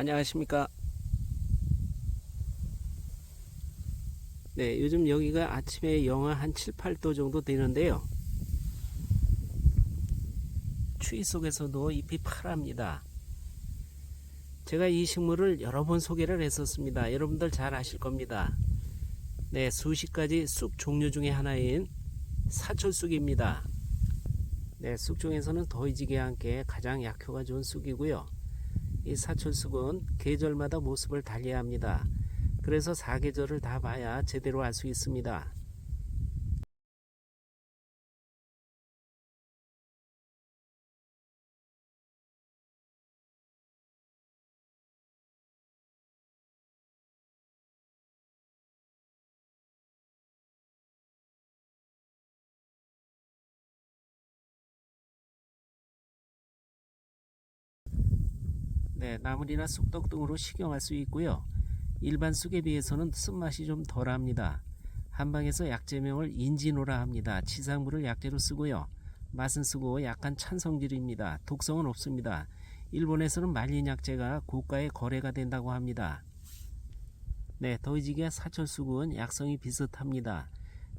안녕하십니까. 네, 요즘 여기가 아침에 영하 한 7, 8도 정도 되는데요. 추위 속에서도 잎이 파랍니다. 제가 이 식물을 여러 번 소개를 했었습니다. 여러분들 잘 아실 겁니다. 네, 수십 가지 쑥 종류 중에 하나인 사철쑥입니다. 네, 쑥 중에서는 더위지기와 함께 가장 약효가 좋은 쑥이고요. 이 사철쑥은 계절마다 모습을 달리합니다. 그래서 사계절을 다 봐야 제대로 알 수 있습니다. 네, 나물이나 쑥떡 등으로 식용할 수 있고요. 일반 쑥에 비해서는 쓴맛이 좀 덜합니다. 한방에서 약재명을 인지노라 합니다. 치상물을 약재로 쓰고요. 맛은 쓰고 약간 찬 성질입니다. 독성은 없습니다. 일본에서는 말린 약재가 고가에 거래가 된다고 합니다. 네, 더위지기와 사철쑥은 약성이 비슷합니다.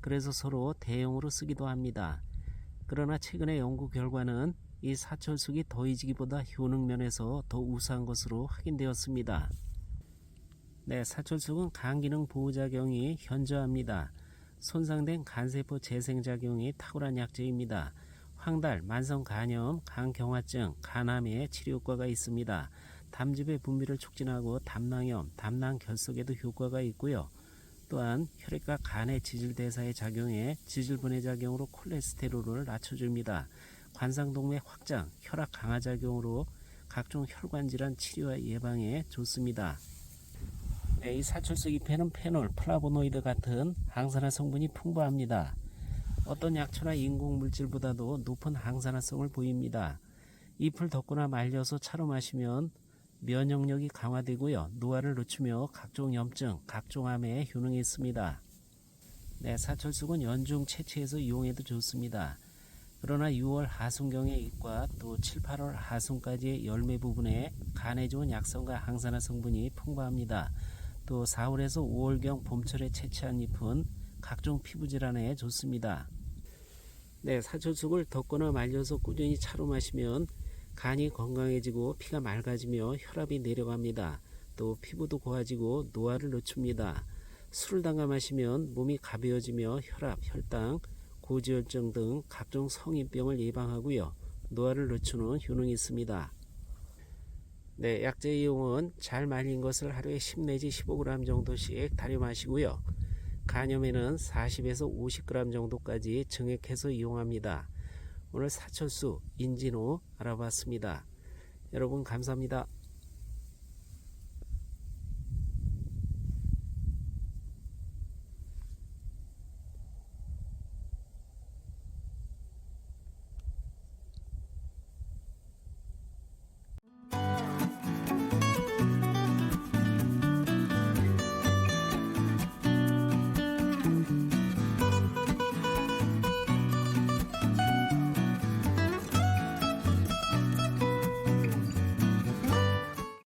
그래서 서로 대용으로 쓰기도 합니다. 그러나 최근의 연구 결과는 이 사철쑥이 더위지기보다 효능 면에서 더 우수한 것으로 확인되었습니다. 네, 사철쑥은 간기능 보호작용이 현저합니다. 손상된 간세포 재생작용이 탁월한 약재입니다. 황달, 만성간염, 간경화증, 간암의 치료 효과가 있습니다. 담즙의 분비를 촉진하고 담낭염, 담낭결석에도 효과가 있고요. 또한 혈액과 간의 지질 대사에 작용해 지질 분해 작용으로 콜레스테롤을 낮춰줍니다. 관상동맥 확장, 혈압 강화 작용으로 각종 혈관 질환 치료와 예방에 좋습니다. 네, 이 사철쑥 잎에는 페놀, 플라보노이드 같은 항산화 성분이 풍부합니다. 어떤 약초나 인공 물질보다도 높은 항산화성을 보입니다. 잎을 덮거나 말려서 차로 마시면 면역력이 강화되고요. 노화를 늦추며 각종 염증, 각종 암에 효능이 있습니다. 네, 사철쑥은 연중 채취해서 이용해도 좋습니다. 그러나 6월 하순경의 잎과 또 7, 8월 하순까지의 열매 부분에 간에 좋은 약성과 항산화 성분이 풍부합니다. 또 4월에서 5월경 봄철에 채취한 잎은 각종 피부 질환에 좋습니다. 네, 사철쑥을 덮거나 말려서 꾸준히 차로 마시면 간이 건강해지고 피가 맑아지며 혈압이 내려갑니다. 또 피부도 고와지고 노화를 늦춥니다. 술을 담가 마시면 몸이 가벼워지며 혈압, 혈당, 고지혈증 등 각종 성인병을 예방하고요. 노화를 늦추는 효능이 있습니다. 네, 약재 이용은 잘 말린 것을 하루에 10 내지 15g 정도씩 다려 마시고요. 간염에는 40에서 50g 정도까지 증액해서 이용합니다. 오늘 사철수 인진호 알아봤습니다. 여러분 감사합니다.